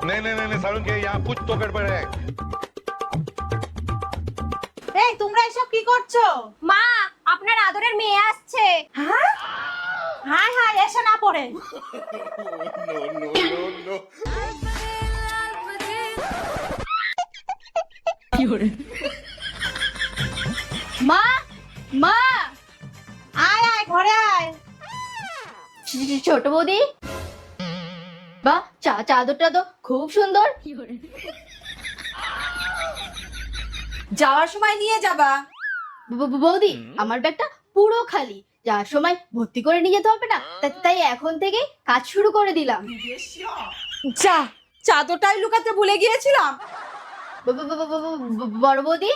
नहीं नहीं नहीं नहीं, सारुण के यहाँ कुछ तो गड़बड़ है এই তোমরা এসব কি করছো মা আপনার আদরের মেয়ে আসছে হ্যাঁ হাই হাই এসে না পড়ে মা মা আয় আয় ঘরে আয় ছোট বৌদি বাহ চা চাদরটা তো খুব সুন্দর। যাওয়ার সময় নিয়ে যাবা। ব- ব- বৌদি আমার ব্যাগটা পুরো খালি। যাওয়ার সময় ভর্তি করে নিয়ে যেতে হবে না। তা- তাই এখন থেকে কাজ শুরু করে দিলাম। যা চাদরটাই লুকাতে ভুলে গিয়েছিলাম। ব- ব- ব- ব- ব- বড় বৌদি